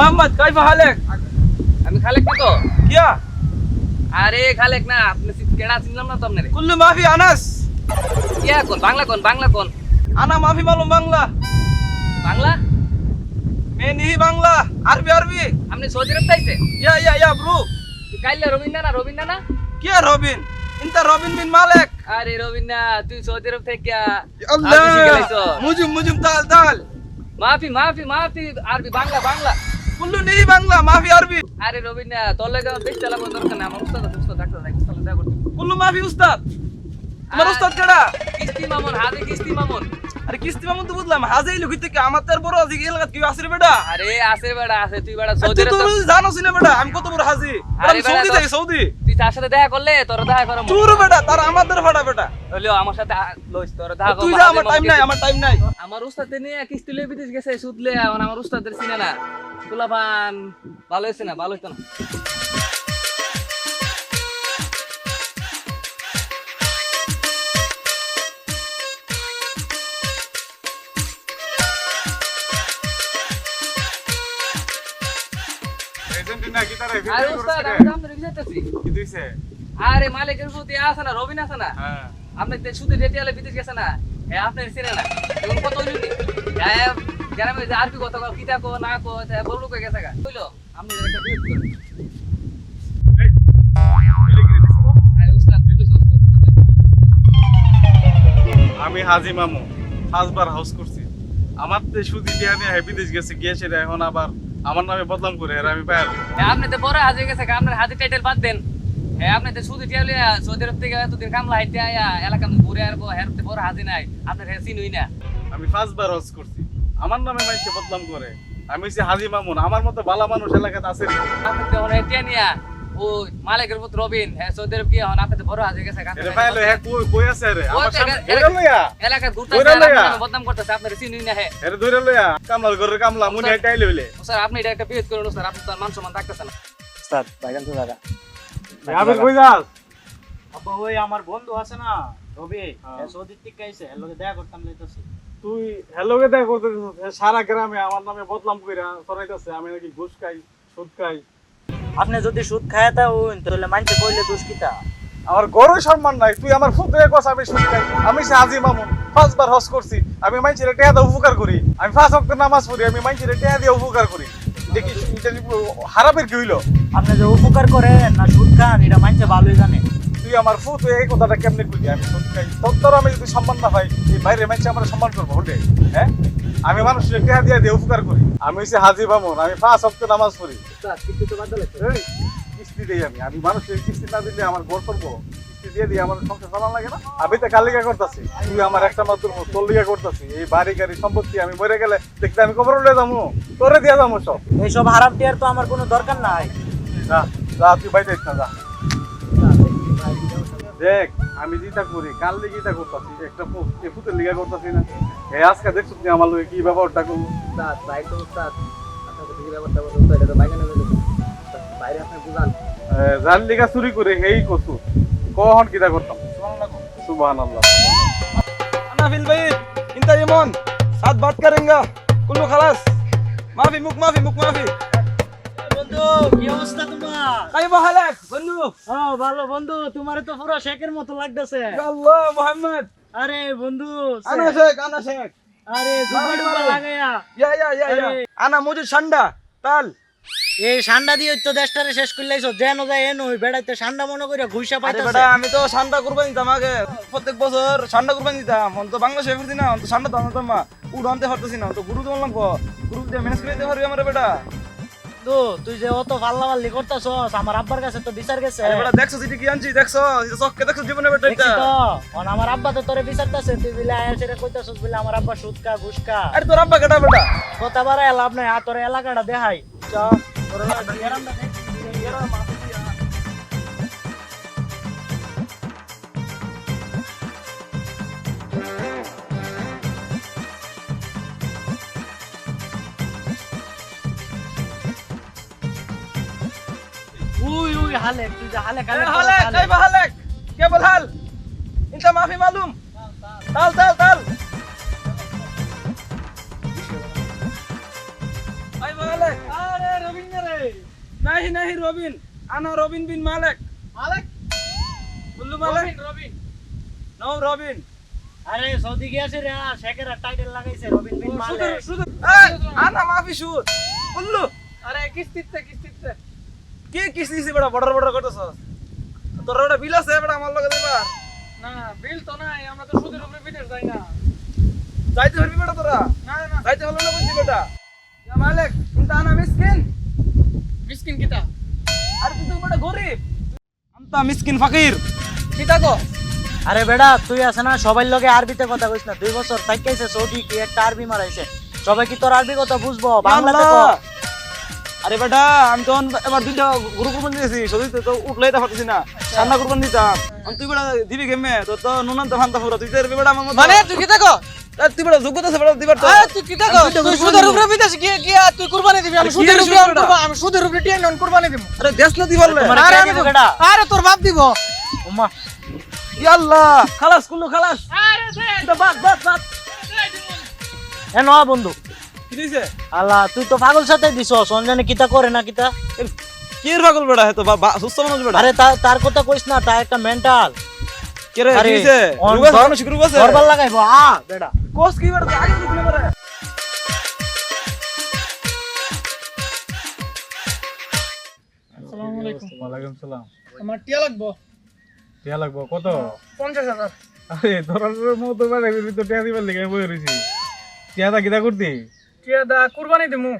মোহাম্মদ কই খালেক আমি খালেক তো। কিয়া? আরে খালেক না আপনি কেডা চিনলাম না তো কুল্লু মাফি আনাস। কিয়া কোন বাংলা কোন বাংলা কোন? আনা মাফি মালুম বাংলা। বাংলা? মে নিহি বাংলা আরবি আরবি। আপনি সৌদি আরব তাইছে ইয়া ইয়া ইয়া ব্রু। কাইলে রবিন না রবিন না কিয়া রবিন? ইন্তা রবিন বিন মালিক। আরে রবিন না তুই সৌদি আরব থেকে আল্লাহ! মুজুম মুজুম তাল তাল। মাফি মাফি মাফি আরবি বাংলা বাংলা। কুল্লু নেই বাংলা মাফি আরবি। আরে রবি না তোর লাগে দেশ চালাবো দরকার না আমার উস্তাদ উস্তাদ ডাক্তার ডাক্তার উস্তাদ দেখা কুল্লু মাফি উস্তাদ। আমার উস্তাদ কেডা? কিস্তি মামুন হাজি কিস্তি মামুন। আরে কিস্তি মামুন তো বুঝলাম হাজি লুকি থেকে আমার তার বড় আজি এলাকা কি আসরে বেটা? আরে আসে বেটা আসে তুই বেটা সৌদি তুই জানোস না বেটা আমি কত বড় হাজি? আরে সৌদি সৌদি। তার সাথে দেখা করলে তোর দেখা করো চুর বেটা তার আমাদের ফাটা বেটা। হলো আমার সাথে লইস তোর দেখা তুই যা আমার টাইম নাই আমার টাইম নাই। আমার উস্তাদ নিয়ে কিস্তি লয়ে বিদেশ গেছে সুদলে এখন আমার উস্তাদের চিনে না। তুলাবান ভালো হয়েছে না? ভালো হইতো না? আর্জেন্টিনা কি তারা আরে উস্তাদ আমি তো আপনার বুঝাইতেছি কি দিছে আরে মালিকের প্রতি আছে না রবিন আছে না হ্যাঁ আপনি তে সুদে রেটে বিদেশ গেছে না এ আপনার চিনে না এখন কত হইল নি গ্রামে যে আর কি কথা কও কিতা কো না কো তা কই গেছে গা কইলো আপনি একটা বিয়োগ করেন আরে উস্তাদ বিদেশ আমি হাজি মামু পাঁচবার হাউস করছি আমার তো সুদি দিয়ে হ্যাঁ বিদেশ গেছে গিয়েছে রে, এখন আবার আমার নামে বদলাম করে আর আমি পাই হ্যাঁ আপনি তো বড় হাজির গেছে আপনার হাতে টাইটেল বাদ দেন। হ্যাঁ আপনি তো শুধু টিয়ালে সৌদি আরব থেকে এতদিন কামলা হাইতে আয়া এলাকা ঘুরে আসব হ্যাঁ বড় হাজি নাই আপনার হ্যাঁ চিনুই না। আমি পাঁচবার হজ করছি। আমার নামে মাইছে বদনাম করে। আমি হচ্ছে হাজি মামুন আমার মতো ভালো মানুষ এলাকাতে আছে। আপনি তো টিয়া নিয়া ও মালিকের পুত্র রবিন। হ্যাঁ সৌদি আরব গিয়ে বড় গেছে গা, ভাই লো হ্যাঁ কই কই আছে রে আমার সামনে ধরে লইয়া। এলাকা ঘুরতে ওইটা বদনাম করতেছে আপনার চিনুই না হ্যাঁ এরে ধরে লইয়া। কামলার ঘরের কামলা মুনি স্যার। হাইটাই লইলে। স্যার আপনি এটা একটা বিয়ে করুন স্যার আপনি তো মান সম্মান থাকতেছে না। স্যার বাইগান তো দাদা। আবির কই যাস? আব্বা ওই আমার বন্ধু আছে না রবি হ্যাঁ। সৌদির থেকে আইছে এর লগে দেখা করতাম লইতাছি। তুই হ্যালো কে দেখ সারা গ্রামে আমার নামে বদনাম কইরা সরাইতাছে আমি নাকি ঘুষ খাই সুদ খাই। আপনি যদি সুদ খায় তা হইন তাহলে মানতে কইলে দোষ কিতা? আমার গরু সম্মান নাই তুই আমার ফুদ হয়ে কস আমি সুদ খাই আমি সে হাজি মামুন পাঁচবার হজ করছি আমি মাইনছিরে টেয়া দিয়ে উপকার করি। আমি পাঁচ অক্ট নামাজ পড়ি আমি মাইনছিরে টেয়া দিয়ে উপকার করি। দেখি হারাবের কি হইল? আপনি যে উপকার করেন না সুদ খান এটা মানতে ভালোই জানে তুই আমার ফুট হয়ে এই কথাটা কেমনে কইলি? আমি তোর তোর আমি যদি সম্মান না পাই এই বাইরে মাইনছে আমার সম্মান করব হোটে হ্যাঁ? আমি মানুষের টেয়া দিয়ে দিয়ে উপকার করি। আমি হচ্ছে হাজি মামুন আমি পাঁচ অক্ট নামাজ পড়ি। কিস্তি দেই আমি। আমি মানুষের কিস্তি না দিলে আমার ঘর কিস্তি দিয়ে দিয়ে আমার সংসার চালান লাগে না। আমি তো কালিকা করতেছি। তুই আমার একটা মাত্র করতেছি। এই বাড়ি গাড়ি সম্পত্তি আমি মরে গেলে দেখতে আমি কবর উঠে যাব। তোরে দিয়ে যাব সব। এইসব হারাম টিয়ার তো আমার কোনো দরকার নাই। যা যা তুই বাইরে না যা। দেখ আমি যেটা করি কাল লিগিটা করতেছি। একটা এফুতের লিগা করতেছি না। আজকে দেখছ তুমি আমার লোকে কি ব্যবহারটা করল স্যার তাই তো স্যার আপনাকে কি এটা তো বাইরে বাইরে আপনি বুঝান। জাল লিগা চুরি করে হেই করছ কখন কিটা করতাম? সুবহানাল্লাহ। আনা ফিল ইনতা ইমন। সাত বাত করেঙ্গা। কুল্লু খালাস। মাফি মুখ মাফি মুখ মাফি। শেষ করে যেন যায় এন ওই সান্ডা মনে করে ঘুষা পাই বেটা আমি তো সান্ডা করব নিতাম আগে। প্রত্যেক বছর সান্ডা কুরবানি দিতাম। তো বাংলাদেশ শেফের সান্ডা তো দাম উড়ানতে পারতেছি না তো গুরু তো বললাম গুরু দিয়ে করে দিতে পারবি আমার বেটা। তো তুই যে অত পাল্লা পাল্লি করতাছস আমার আব্বার কাছে তো বিচার গেছে। আরে বেটা দেখছ যেটা কি আনছি? দেখছ এটা চক্কে দেখছ জীবনে বেটা এটা? তো অন আমার আব্বা তো তোরে বিচারতাছে তুই বিলে আয়া সেটা কইতাছস বিলে আমার আব্বা সুদকা ঘুষকা। আরে তোর আব্বা কাটা বেটা? কথা বাড়ায় লাভ নাই আর তোর এলাকাটা দেখাই। চ তোর এলাকাটা দেখ। তুই হালেক আরে রবিন রে নাহি আরে সৌদি গিয়েছে রে শেখেরা টাইটেল লাগাইছে রবিন বিন মালেক। শুধু শুধু আনা মাফি শুধু বললু। আরে কিস্তিতে কিস্তিতে। কি কিস দিছি বড় বড় বড় করতেছ? তোর ওটা বিল আছে বড় আমার লগে দিবার? না বিল তো নাই আমরা তো সুদের উপরে বিদেশ যাই না। যাইতে পারবি বেটা তোরা? না না। যাইতে হলো না বুঝছি বেটা? ইয়া মালিক কিন্তু আনা মিসকিন মিসকিন কিতা? আর তুই তো বড় গরিব। আমতা মিসকিন ফকির। কিতা গো আরে বেটা তুই আছে না সবাই লগে আরবিতে কথা কইস না। দুই বছর থাইকাইছে সৌদি কি একটা আরবি মারাইছে। সবাই কি তোর আরবি কথা বুঝব? বাংলাতে কো। আরে বেটা আমি তো এবার দুইটা গরু কুরবানি দিয়েছি সত্যি তো উঠলেই তা পারতেছি না সান্না কুরবানি দিতাম আমি তুই বেটা দিবি কেমনে তোর তো নুনান তো ফান্তা ফুরা তুই তো এরবি বেটা আমার মানে তুই গো আর তুই বেটা যোগ্যতা আছে বেটা দিবার তো আরে তুই আমি তো তুই সুদের উপরে বিদেশ গিয়ে গিয়ে তুই কুরবানি দিবি আমি সুদের কি উপরে আমি সুদের উপরে টিয়া নন কুরবানি দিব আরে দেশ না দিবার আরে আমি তো- বেটা আরে তোর বাপ দিব উম্মা ইয়াল্লাহ খালাস কুল্লু খালাস আরে দে এটা বাদ বাদ বাদ এ নয়া বন্ধু কি আল্লাহ তুই তো পাগল সাথে দিছ সঞ্জনে কিতা করে না কিতা। কি পাগল বেটা হে তো সুস্থ মানুষ বেটা আরে তার কথা কইস না তার একটা মেন্টাল কে রে দিছে অন- রুগা সামনে শুরু করছে করবার লাগাইবো আ বেটা কোস কি বেটা আগে দিবি না বেটা আসসালামু আলাইকুম। ওয়ালাইকুম সালাম। আমার টিয়া লাগবো। টিয়া লাগবো কত? পঞ্চাশ হাজার। আরে তোর মতো বেড়ে তো টিয়া দিবার লেগে বই রয়েছি টিয়াটা কিতা করতি? টিয়া কুরবানি দিমু?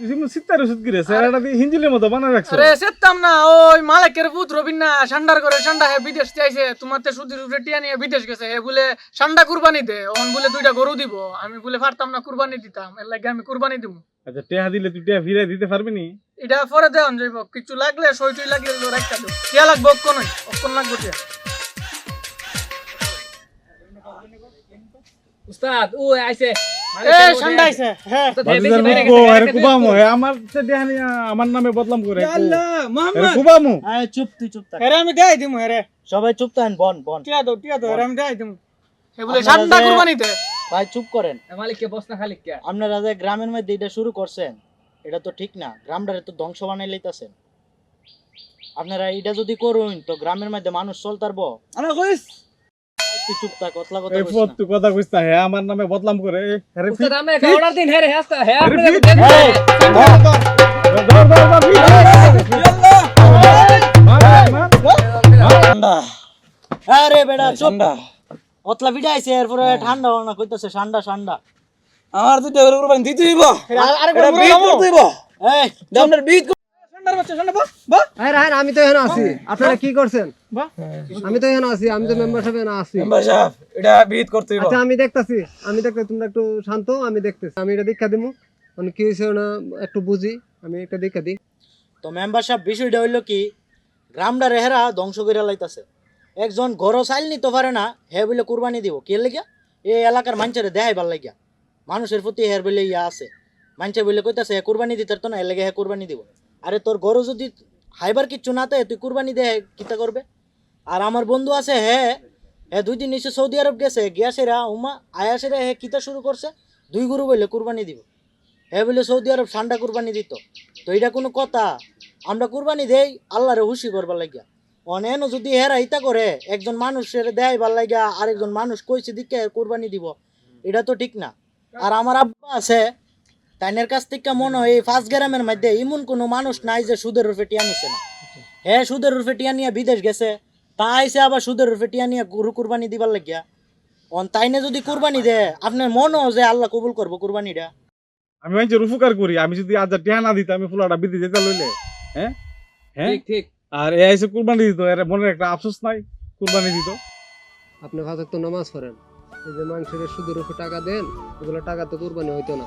তুই সিত্তার ওষুধ কিরে স্যার হিঞ্জিলের মতো বানায় রাখছো। আরে সেতাম না ওই মালিকের পুত রবিন সান্ডার করে সান্ডা হে বিদেশ চাইছে তোমার তে উপরে টিয়া নিয়ে বিদেশ গেছে হে বলে সান্ডা কুরবানি দে ওন বলে দুইটা গরু দিব আমি বলে পারতাম না কুরবানি দিতাম এর লাগে আমি কুরবানি দিব আচ্ছা টিয়া দিলে তুই টিয়া ফিরে দিতে পারবি নি? এটা পরে দেওয়ান যাইব কিছু লাগলে সই টই লাগিয়ে দিলো রাখতে দেব। টিয়া লাগবে টিয়া। উস্তাদ ও আইছে। হ্যাঁ। সবাই চুপ থাকেন বন বন। টিয়া টিয়া আমি দিমু। বলে ভাই চুপ করেন। মালিককে বস খালিক কে? আপনারা যে গ্রামের মধ্যে এটা শুরু করছেন এটা তো ঠিক না। গ্রামটারে তো ধ্বংস বানাই লইতাছেন। আপনারা এটা যদি করুন তো গ্রামের মধ্যে মানুষ আরে কইস তুই চুপ থাক কতলা কথা এই না। তুই কথা কইস না হে আমার নামে বদলাম করে আরে অর্ডার দিন হ্যাঁ রে হ্যাঁ আরে দেন। ধর, ধর, ধর, ধর, ধর, ফিট। মার, মার, মার। আরে বেটা চুপ। ঠান্ডা। অতলা ভিড়া আইছে এরপরে ঠান্ডা না কইতাছে ঠান্ডা ঠান্ডা। আমার দুইটা আরে এই বিট আমি তো এখানে আছি। আপনারা কি করছেন? আমি তো এখানে আছি আমি তো মেম্বার সাহেব এখানে আছি। এটা বিট করতে আচ্ছা আমি দেখতাছি আমি দেখতে তোমরা একটু শান্ত আমি দেখতেছি। আমি এটা দীক্ষা দিমু। মানে কি হয়েছে না একটু বুঝি আমি একটা দীক্ষা দিই। তো মেম্বার সাহেব বিষয়টা হইল কি গ্রামটা রেহেরা ধ্বংস করে লাইতাছে। একজন ঘর চাইল নিতে পারে না হে বলে কুরবানি দিব। কে লাগিয়া? এই এলাকার মানুষের দেখাই ভালো লাগিয়া। মানুষের প্রতি হের বলে ইয়া আছে। মানুষে বলে কইতাছে হে কুরবানি দিতে তো না এর লেগে হে কুরবানি দিব। আরে তোর গরু যদি হাইবার কিচ্ছু না তাই কুরবানি দে, কিতা করবে? আর আমার বন্ধু আছে, হে হে, দুই দিন নিচে সৌদি আরব গেছে গিয়াসেরা উমা আয়াসেরা হে, কিতা শুরু করছে? দুই গরু বললে কুরবানি দিব। হে বলে সৌদি আরব ঠান্ডা কুরবানি দিত। তো এটা কোনো কথা, আমরা কুরবানি দেই, আল্লাহরে হুশি করবার লাগিয়া। অনেন যদি হেরা ইতা করে, একজন মানুষের দেয় ভালো লাগিয়া আরেকজন মানুষ কইছে, দিকে কুরবানি দিব। এটা তো ঠিক না। আর আমার আব্বা আছে তাইনের কাছ থেকে মনে হয় এই ফার্স্ট গ্রামের মধ্যে এমন কোনো মানুষ নাই যে সুদের রূপে টিয়া নিছে না। হ্যাঁ সুদের রূপে টিয়া নিয়ে বিদেশ গেছে তা আইসে আবার সুদের রূপে টিয়া নিয়ে গরু কুরবানি দিবার লাগিয়া। অন তাইনে যদি কুরবানি দে আপনার মনও যে আল্লাহ কবুল করব কুরবানিটা। আমি মানুষের উপকার করি আমি যদি আজ টিয়া না দিতাম আমি ফুলাটা বিধি যেতে লইলে হ্যাঁ? হ্যাঁ? ঠিক ঠিক। আর এ আইসে কুরবানি দিত এর মনে একটা আফসোস নাই কুরবানি দিত। আপনি ফাঁসক তো নামাজ পড়েন এই যে মানুষের সুদের উপর টাকা দেন এগুলো টাকা তো কুরবানি হইতো না।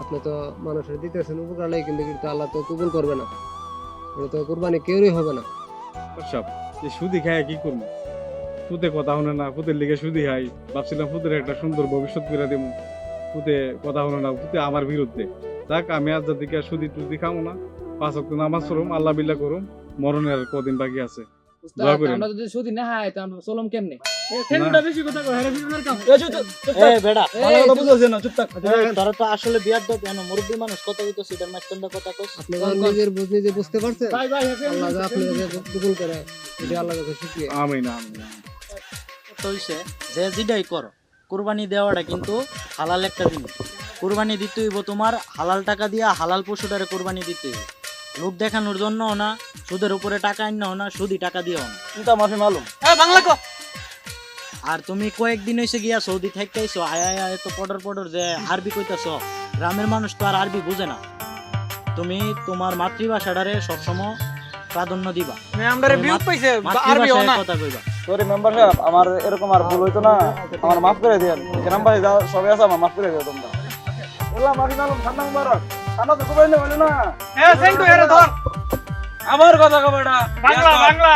আপনি তো মানুষের দিতেছেন, উপকার নাই কিন্তু কিন্তু আল্লাহ তো কবুল করবে না। এটা তো কোরবানি কেউই হবে না। সব যে সুদি খায় কি করব? ফুতে কথা শুনে না ফুতের লিগে সুদি খাই। ভাবছিলাম ফুতের একটা সুন্দর ভবিষ্যৎ করে দেবো ফুতে কথা শুনে না ফুতে আমার বিরুদ্ধে। যাক, আমি আজ দিকে সুদি টুদি খাব না। পাঁচ অক্ট নামাজ পড়ুম, আল্লাহ বিল্লাহ করুম। মরণের কদিন বাকি আছে। আমরা যদি সুদি না হয় তো আমরা চলম কেমনে? সেন্টটা বেশি কথা কয় হেরে ফিরে কাম এ বেড়া ভালো কথা বুঝাচ্ছে না চুপ থাক। এ, তোরা তো আসলে বিয়ার দত এনে মুরব্বী মানুষ কথা হইতো সিটার মাঝখানটা কথা কস। আপনি নিজের বুঝ নিজে বুঝতে পারছেন ভাই ভাই আল্লাহ যা কবুল করে এটা আল্লাহ কাছে শুকরিয়া। আমিন আমিন তো হইছে যে যেটাই করো কুরবানি দেওয়াটা কিন্তু হালাল একটা জিনিস। কুরবানি দিতে হইব তোমার হালাল টাকা দিয়া হালাল পশুটারে কুরবানি দিতে হইব। লোক দেখানোর জন্য না সুদের উপরে টাকা আইনাও না সুদি টাকা দিও না। চিন্তা মাফি মালুম। হ্যাঁ বাংলা কো। আর তুমি কয়েকদিন হইছে গিয়া সৌদি থাকতেইছো আয় আয় আয় তো পডর পডর যে আরবি কইতাছ গ্রামের মানুষ তো আর আরবি বুঝে না। তুমি তোমার মাতৃভাষাটারে সবসময় প্রাধান্য দিবা। আমরা ভিউ পাইছে আরবি না। কথা কইবা। সরি মেম্বার সাহেব আমার এরকম আর ভুল হইতো না। আমার মাফ করে দিয়েন। গ্রাম বাড়ি যা সবাই আছে আমার মাফ করে দিও তোমরা। বললাম মাফি মালুম ঠান্ডা মুবারক ঠান্ডা তো খুবই হইল না। হ্যাঁ সেন্টু ধর। আমার কথা কবেটা বাংলা বাংলা।